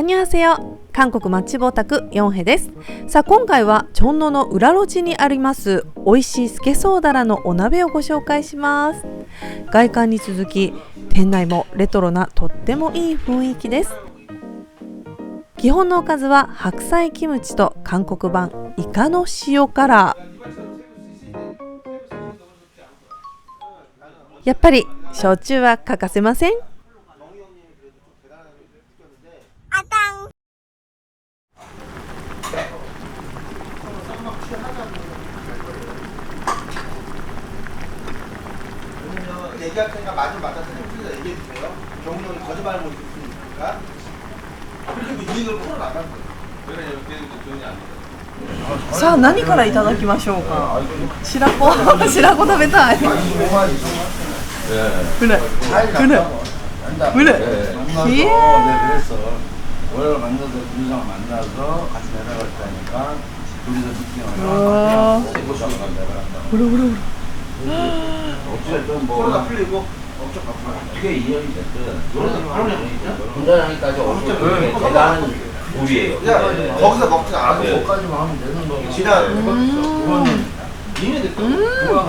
アニュハセヨ韓国マッチボータクヨンヘです。さあ今回はチョンノの裏路地にあります美味しいスケソウダラのお鍋をご紹介します。外観に続き店内もレトロなとってもいい雰囲気です。基本のおかずは白菜キムチと韓国版イカの塩辛やっぱり焼酎は欠かせません。 얘기할테니까마지막아선생님들얘기해주세요경훈형이거짓말을못듣으니까그리고이인을풀어나가는거예요 さあ何からいただきましょうか白子白子食べたい그래 그래 그래 예 그래서 월 만나서 둘이서 만나서 같이 내려갈 때니까 둘이서 와. 미팅을 해서 내려간다. 그래 그래 어쨌든 뭐 코로나 풀리고 엄청 바쁘다. 어떻게 이혼이 됐든 분단하기까지 어떻게 대단한 우리예요. 그냥 거기서 먹지 않아도 네. 거기까지만 하면 되는 거고. 지난 그거 는 이미 됐다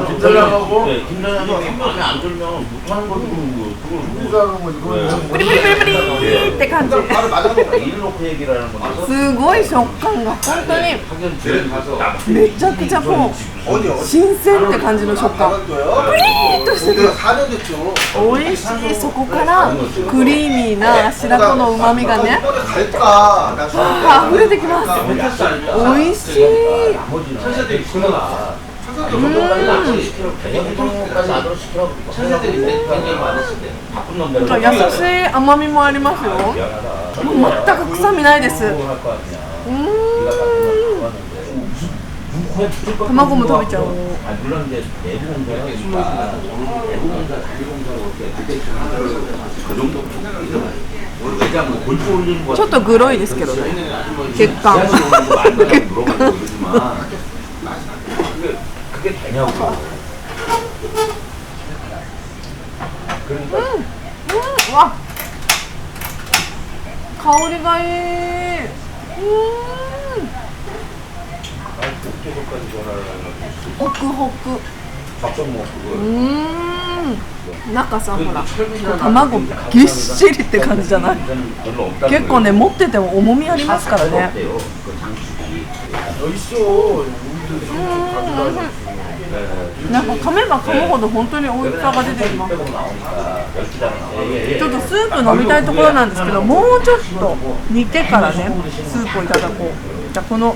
김달라고 네, 김달라고 힘들게 안 들면 못하는 거지 뭐 그걸 누구라고 이거는 뿌리뿌리뿌리뿌리って感じ 바로 맞아놓은 거야 일 놓고 얘기를 하는 건데 すごい食感が本当に 학연 집에 가서 めちゃくちゃも 어디 う 어디 新鮮って感じの食感 강원도요? 내가 4년 됐죠 美味しいそこからクリーミーな白子の旨味がね 이번에 갈까 나 あ溢れてきます 오 이씨 나머지는 천사들이 있구나 천사들 정도까지 시키라고 대형 정도까지 안 시키라고 천사들이 굉장히 많 なんか優しい甘みもありますよ。全く臭みないです。うん。卵も食べちゃう。ちょっとグロいですけどね。血管血管。うん。うんわ香りがいい。うん。ホクホクうん。中さほら卵ぎっしりって感じじゃない結構ね持ってても重みありますからねうんなんか噛めば噛むほど本当に美味しさが出てきます。ちょっとスープ飲みたいところなんですけどもうちょっと煮てからねスープをいただこう。じゃあこの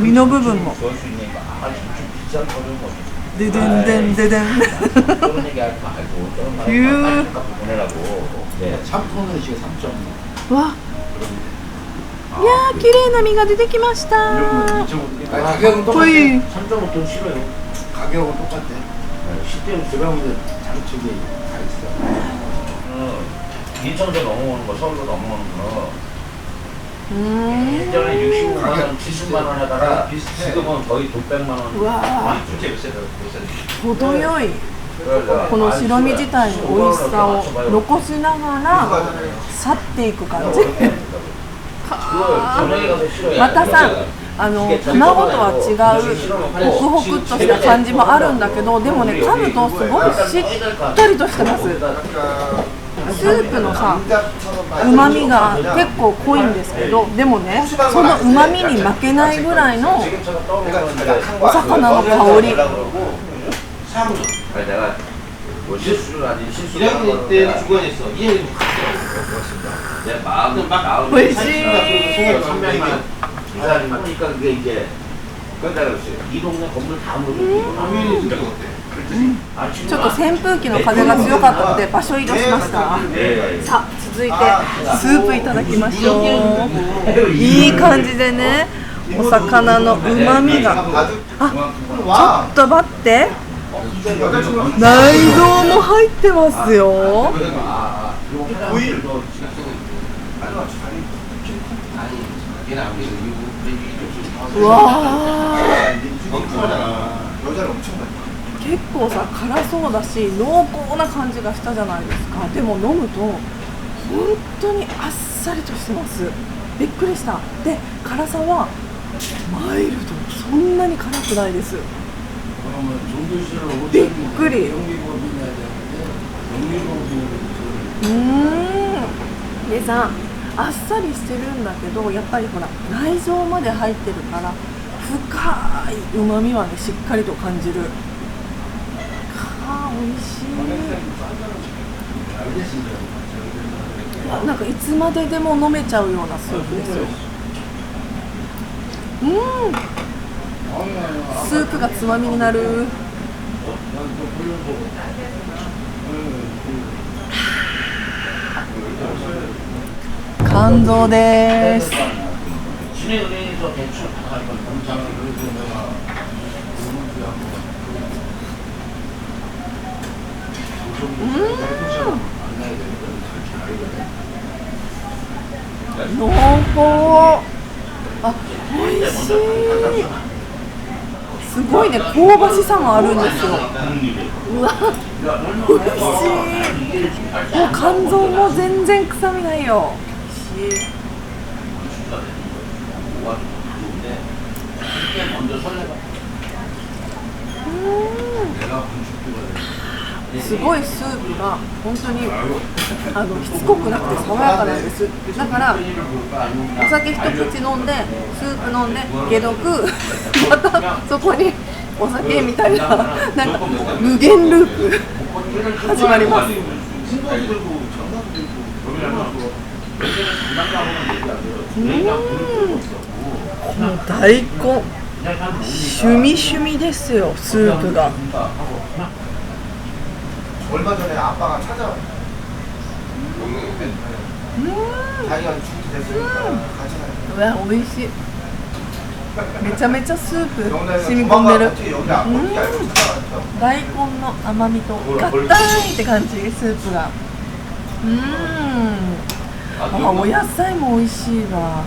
身の部分も。ででんでんででん。ひゅーわ。いやー綺麗な身が出てきました。 가격은 ほい 3.5톤 싫어요 가격은 똑같아 10대로 그러면 장축이 다 있어 인천도 넘어오는 거 서울도 넘어오는 거うーん 예전에 65만 원, 가격 70만 원 하다가 비슷해. 지금은 거의 돈 100만 원 うわ진짜 몇 세다 몇 세다 ー程よいこの白身自体の美味しさを残しながら去っていく感じ 저녁에 가서 싫어요 またさ あの卵とは違うホクホクっとした感じもあるんだけどでもね噛むとすごいしっとりとしてます。スープのさうまみが結構濃いんですけどでもねそのうまみに負けないぐらいのお魚の香り。おいしい。 뭐 실수를 아니 실수를 1학년 때 주관했어 2학년 내 마음은 막 나오는 왜 게 지? 사실은 300만 기사님만 그러니까 그게 이제 그러니까 그랬어요 이 동네 건물 다 무너지고 당연히 진짜 어때? ちょっと扇風機の風が強かったので場所移動しました예. さあ続いてスープいただきましょういい感じでねお魚のうまみが 바둑 아, ちょっと待って内臓も入ってますよ 오일う うわ結構さ辛そうだし濃厚な感じがしたじゃないですか。でも飲むと本当にあっさりとしてます。びっくりした。で辛さはマイルド。そんなに辛くないです。びっくり。うん。でさあっさりしてるんだけどやっぱりほら内臓まで入ってるから深いうまみはねしっかりと感じる。かあ美味しい。なんかいつまででも飲めちゃうようなスープですよ。うん。スープがつまみになる。肝臓です。うん。濃厚。あ、美味しい。すごいね、香ばしさもあるんですよ。うわ、美味しい。もう肝臓も全然臭みないよ。すごいスープが本当にあのしつこくなくて爽やかなんです。だからお酒一口飲んでスープ飲んで解毒。またそこにお酒みたいななんか無限ループ。始まります。うん。もう大根趣味趣味ですよスープが。うん。うわ美味しい。めちゃめちゃスープ染み込んでる。うん。大根の甘みとガッタンって感じスープが。うん。あお野菜も美味しいわ。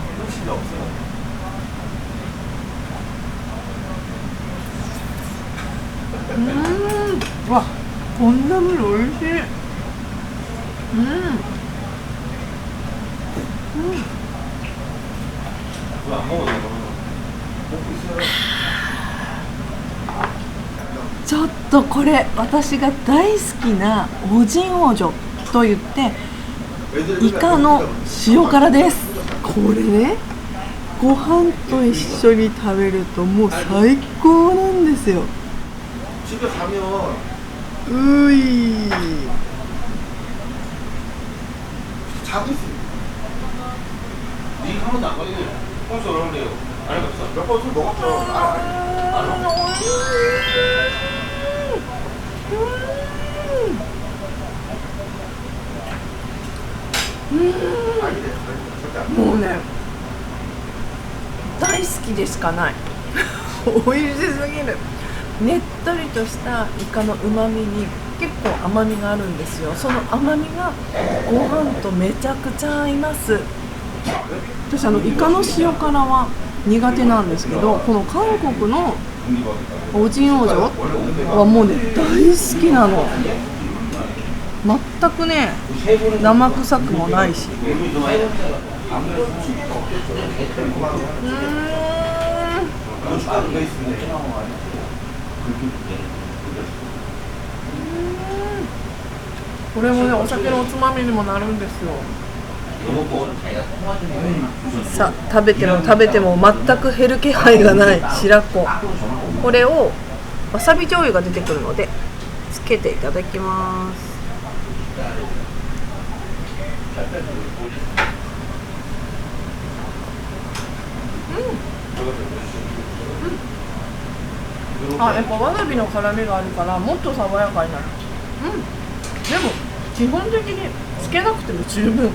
うん。わこんなムー美味しい。うん。うん。ちょっとこれ私が大好きなおじんおじょと言ってイカの塩辛です。これねご飯と一緒に食べるともう最高なんですよ。うい。うん。もうね大好きでしかない。美味しすぎる。ねっとりとしたイカのうまみに結構甘みがあるんですよ。その甘みがご飯とめちゃくちゃ合います。私あのイカの塩辛は苦手なんですけどこの韓国のオジン王女はもうね大好きなの。全くね生臭くもないし。これもねお酒のおつまみにもなるんですよ。さあ食べても食べても全く減る気配がない白子。これをわさび醤油が出てくるのでつけていただきます。うん。あやっぱわさびの辛みがあるからもっと爽やかになる。うん。でも基本的につけなくても十分。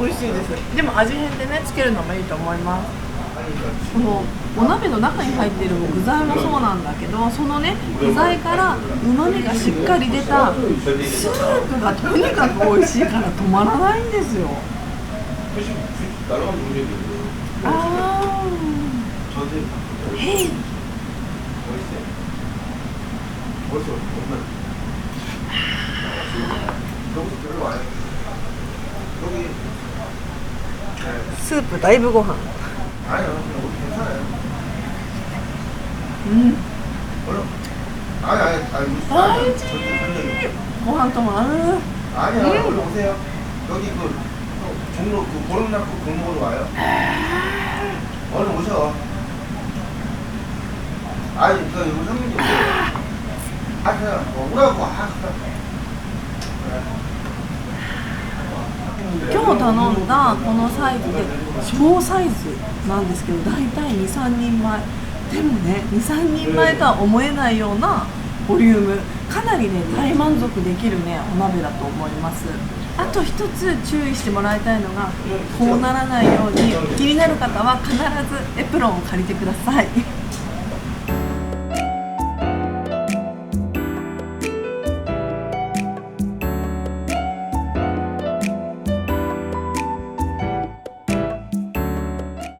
美味しいです。でも味変でねつけるのもいいと思いますこのお鍋の中に入っている具材もそうなんだけどそのね具材からうまみがしっかり出たスープがとにかく美味しいから止まらないんですよ。ああへい。スープだいぶご飯。 아니요, 뭐 괜찮아요. 음. 뭐요? 아니, 아니, 아니, 무슨 아니, 아니지. 절대 그런 얘기 없어요. 고항 좀 아. 아니요, 음. 얼른 오세요. 여기 그, 그 종로 그 보름나고 골목으로 와요. 아. 얼른 오셔. 아니, 그 형님 오세요. 아, 그냥 뭐 오라고. 아, 그냥. 今日頼んだこのサイズで小サイズなんですけど大体23人前。でもね23人前とは思えないようなボリューム。かなりね大満足できるねお鍋だと思います。あと一つ注意してもらいたいのがこうならないように気になる方は必ずエプロンを借りてください。